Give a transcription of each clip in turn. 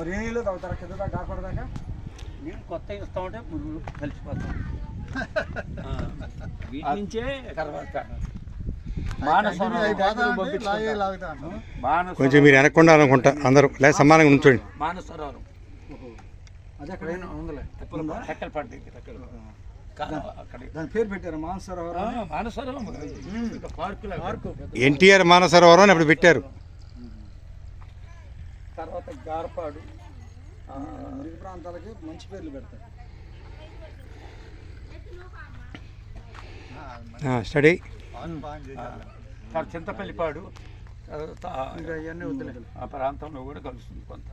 మరి ఏ నీళ్ళు తాగుతారా? కింద దాకా కాకూడదాకా నీళ్ళు కొత్త ఇస్తా ఉంటే మురుగులు కలిసిపోతాం. ఆ, వీటి నుంచే తర్వాత. కొంచెం మీరు వెనక్కుండా అనుకుంటా అందరూ లేదా సమానంగా ఉంచండి. మానసరోవరం అది అక్కడ ఉందిలే. దాని పేరు పెట్టారు? మానసరోవరం పార్కు. ఎన్టీఆర్ మానసరోవరం అని అప్పుడు పెట్టారు. తర్వాత గారపాడు ఆ, మురికి ప్రాంతాలకి మంచి పేర్లు పెడతారు. స్టడీ. చింతపల్లిపాడు ఆ ప్రాంతంలో కూడా కలుస్తుంది కొంత.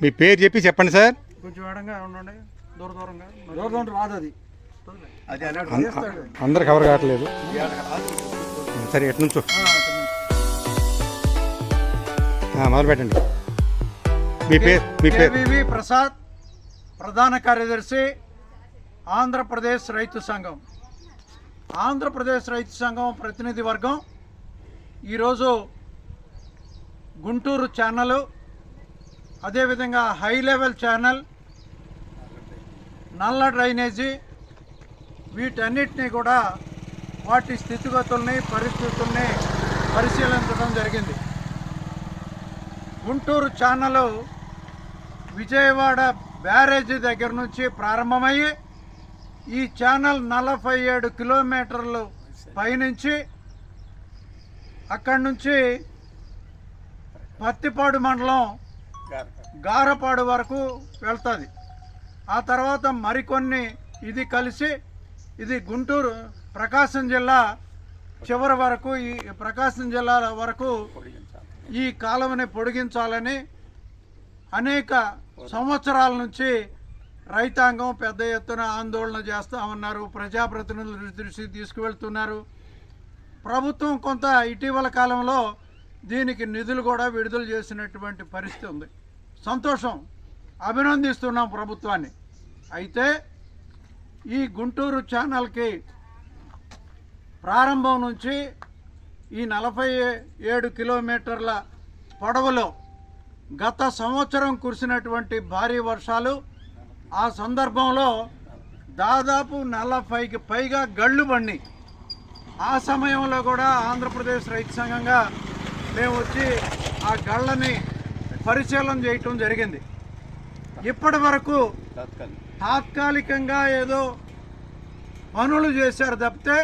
మీ పేరు చెప్పి చెప్పండి సార్. కొంచెం వేడంగా ఉండండి. దూర దూరంగా. దూర దూరం రాదు అది. అందరు కవర్ కావట్లేదు. సరే ఎటు నుంచో. ఆ, మొదలు పెట్టండి మీ పేరు మీ పేరు. ప్రసాద్ ప్రధాన కార్యదర్శి ఆంధ్రప్రదేశ్ రైతు సంఘం. ఆంధ్రప్రదేశ్ రైతు సంఘం ప్రతినిధి వర్గం ఈరోజు గుంటూరు ఛానల్ అదేవిధంగా హై లెవెల్ ఛానల్ నల్ల డ్రైనేజీ వీటన్నిటినీ కూడా వాటి స్థితిగతుల్ని పరిస్థితుల్ని పరిశీలించడం జరిగింది. గుంటూరు ఛానల్ విజయవాడ బ్యారేజీ దగ్గర నుంచి ప్రారంభమయ్యి ఈ ఛానల్ నలభై ఏడు కిలోమీటర్లు పయనించి అక్కడి నుంచి పత్తిపాడు మండలం గారపాడు వరకు వెళ్తుంది. ఆ తర్వాత మరికొన్ని ఇది కలిసి ఇది గుంటూరు ప్రకాశం జిల్లా చివరి వరకు ఈ ప్రకాశం జిల్లా వరకు ఈ కాలువని పొడిగించాలని అనేక సంవత్సరాల నుంచి రైతాంగం పెద్ద ఎత్తున ఆందోళన చేస్తూ ఉన్నారు. ప్రజాప్రతినిధుల దృష్టికి తీసుకువెళ్తున్నారు. ప్రభుత్వం కొంత ఇటీవల కాలంలో దీనికి నిధులు కూడా విడుదల చేసినటువంటి పరిస్థితి ఉంది. సంతోషం. అభినందిస్తున్నాం ప్రభుత్వాన్ని. అయితే ఈ గుంటూరు ఛానల్కి ప్రారంభం నుంచి ఈ నలభై ఏడు కిలోమీటర్ల పొడవులో గత సంవత్సరం కురిసినటువంటి భారీ వర్షాలు ఆ సందర్భంలో దాదాపు నలభైకి పైగా గళ్ళు బండి ఆ సమయంలో కూడా ఆంధ్రప్రదేశ్ రైతు సంఘంగా మేము వచ్చి ఆ గళ్ళని పరిశీలన చేయటం జరిగింది. ఇప్పటి వరకు తాత్కాలికంగా ఏదో పనులు చేశారు తప్పితే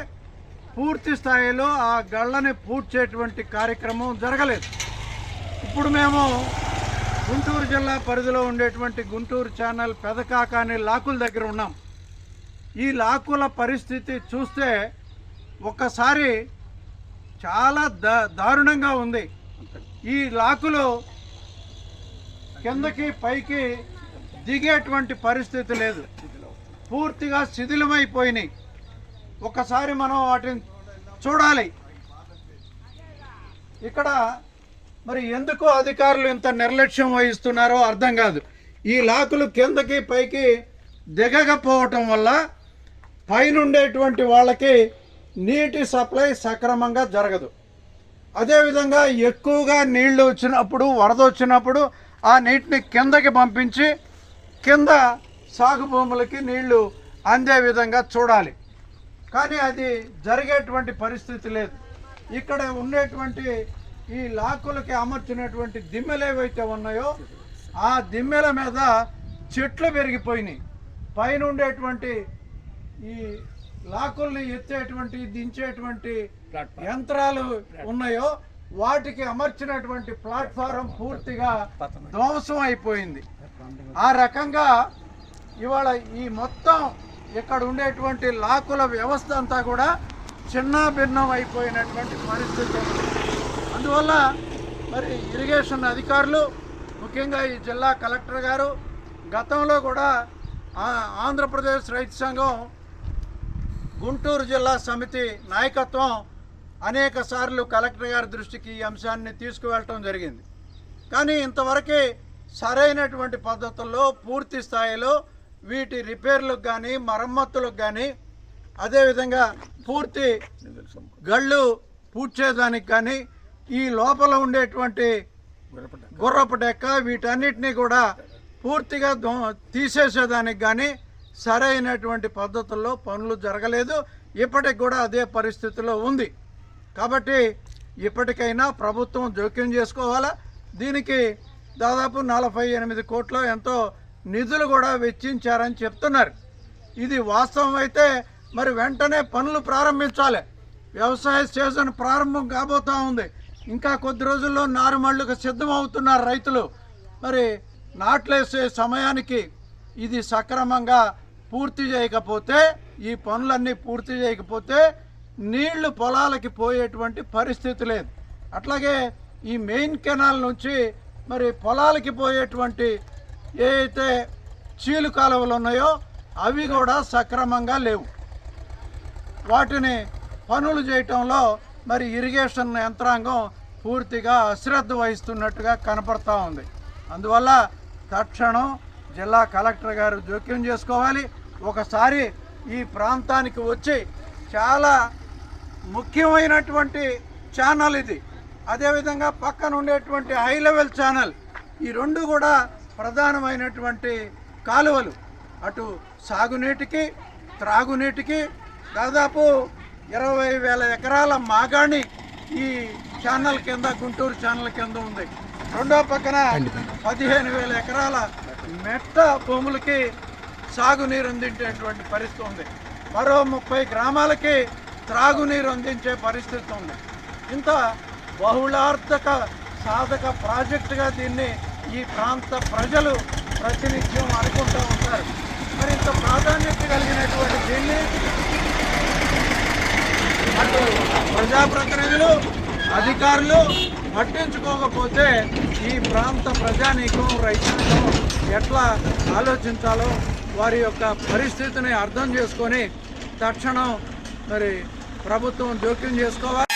పూర్తి స్థాయిలో ఆ గళ్ళని పూడ్చేటువంటి కార్యక్రమం జరగలేదు. ఇప్పుడు మేము గుంటూరు జిల్లా పరిధిలో ఉండేటువంటి గుంటూరు ఛానల్ పెదకాకాని లాకుల దగ్గర ఉన్నాం. ఈ లాకుల పరిస్థితి చూస్తే ఒక్కసారి చాలా దా దారుణంగా ఉంది. ఈ లాకులు కిందకి పైకి దిగేటువంటి పరిస్థితి లేదు. పూర్తిగా శిథిలమైపోయినాయి. ఒకసారి మనం వాటిని చూడాలి. ఇక్కడ మరి ఎందుకు అధికారులు ఇంత నిర్లక్ష్యం వహిస్తున్నారో అర్థం కాదు. ఈ లాకులు కిందకి పైకి దిగకపోవటం వల్ల పైనుండేటువంటి వాళ్ళకి నీటి సప్లై సక్రమంగా జరగదు. అదేవిధంగా ఎక్కువగా నీళ్ళు వచ్చినప్పుడు వరద వచ్చినప్పుడు ఆ నీటిని కిందకి పంపించి కింద సాగు భూములకి నీళ్ళు అందే విధంగా చూడాలి. కానీ అది జరిగేటువంటి పరిస్థితి లేదు. ఇక్కడ ఉండేటువంటి ఈ లాకులకి అమర్చినటువంటి దిమ్మెలు ఏవైతే ఉన్నాయో ఆ దిమ్మెల మీద చెట్లు పెరిగిపోయినాయి పైన ఉండేటువంటి ఈ లాకుల్ని ఎత్తేటువంటి దించేటువంటి యంత్రాలు ఉన్నాయో వాటికి అమర్చినటువంటి ప్లాట్ఫారం పూర్తిగా ధ్వంసం అయిపోయింది. ఆ రకంగా ఇవాళ ఈ మొత్తం ఇక్కడ ఉండేటువంటి లాకుల వ్యవస్థ అంతా కూడా చిన్న భిన్నం అయిపోయినటువంటి పరిస్థితి అందువల్ల మరి ఇరిగేషన్ అధికారులు ముఖ్యంగా ఈ జిల్లా కలెక్టర్ గారు గతంలో కూడా ఆంధ్రప్రదేశ్ రైతు సంఘం గుంటూరు జిల్లా సమితి నాయకత్వం అనేక సార్లు కలెక్టర్ గారి దృష్టికి ఈ అంశాన్ని తీసుకువెళ్ళటం జరిగింది. కానీ ఇంతవరకే సరైనటువంటి పద్ధతుల్లో పూర్తి స్థాయిలో వీటి రిపేర్లకు కానీ మరమ్మతులకు కానీ అదేవిధంగా పూర్తి గళ్ళు పూడ్చేదానికి కానీ ఈ లోపల ఉండేటువంటి గుర్రపు డెక్క వీటన్నిటినీ కూడా పూర్తిగా తీసేసేదానికి కానీ సరైనటువంటి పద్ధతుల్లో పనులు జరగలేదు. ఇప్పటికి కూడా అదే పరిస్థితిలో ఉంది. కాబట్టి ఇప్పటికైనా ప్రభుత్వం జోక్యం చేసుకోవాలా? దీనికి దాదాపు నలభై ఎనిమిది కోట్లు ఎంతో నిధులు కూడా వెచ్చించారని చెప్తున్నారు. ఇది వాస్తవం అయితే మరి వెంటనే పనులు ప్రారంభించాలి. వ్యవసాయ సీజన్ ప్రారంభం కాబోతూ ఉంది. ఇంకా కొద్ది రోజుల్లో నారుమళ్ళకు సిద్ధమవుతున్నారు రైతులు. మరి నాట్లేసే సమయానికి ఇది సక్రమంగా పూర్తి చేయకపోతే ఈ పనులన్నీ పూర్తి చేయకపోతే నీళ్ళు పొలాలకి పోయేటువంటి పరిస్థితి లేదు. అట్లాగే ఈ మెయిన్ కెనాల్ నుంచి మరి పొలాలకి పోయేటువంటి ఏదైతే చీలు కాలువలు ఉన్నాయో అవి కూడా సక్రమంగా లేవు. వాటిని పనులు చేయటంలో మరి ఇరిగేషన్ యంత్రాంగం పూర్తిగా అశ్రద్ధ వహిస్తున్నట్టుగా కనపడతా ఉంది. అందువల్ల తక్షణం జిల్లా కలెక్టర్ గారు జోక్యం చేసుకోవాలి. ఒకసారి ఈ ప్రాంతానికి వచ్చి చాలా ముఖ్యమైనటువంటి ఛానల్ ఇది. అదేవిధంగా పక్కన ఉండేటువంటి హై లెవెల్ ఛానల్. ఈ రెండు కూడా ప్రధానమైనటువంటి కాలువలు. అటు సాగునీటికి త్రాగునీటికి దాదాపు ఇరవై వేల ఎకరాల మాగాణి ఈ ఛానల్ కింద గుంటూరు ఛానల్ కింద ఉంది. రెండో పక్కన పదిహేను వేల ఎకరాల మెట్ట భూములకి సాగునీరు అందించేటువంటి పరిస్థితి ఉంది. మరో ముప్పై గ్రామాలకి త్రాగునీరు అందించే పరిస్థితి ఉంది. ఇంత బహుళార్థక సాధక ప్రాజెక్టుగా దీన్ని ఈ ప్రాంత ప్రజలు ప్రతినిత్యం అనుకుంటూ ఉంటారు. మరి ఇంత ప్రాధాన్యత కలిగినటువంటి దీన్ని అటు ప్రజాప్రతినిధులు అధికారులు పట్టించుకోకపోతే ఈ ప్రాంత ప్రజానీకం రైతాంగం ఎట్లా ఆలోచించాలో వారి యొక్క పరిస్థితిని అర్థం చేసుకొని తక్షణం మరి ప్రభుత్వం జోక్యం చేసుకోవాలి.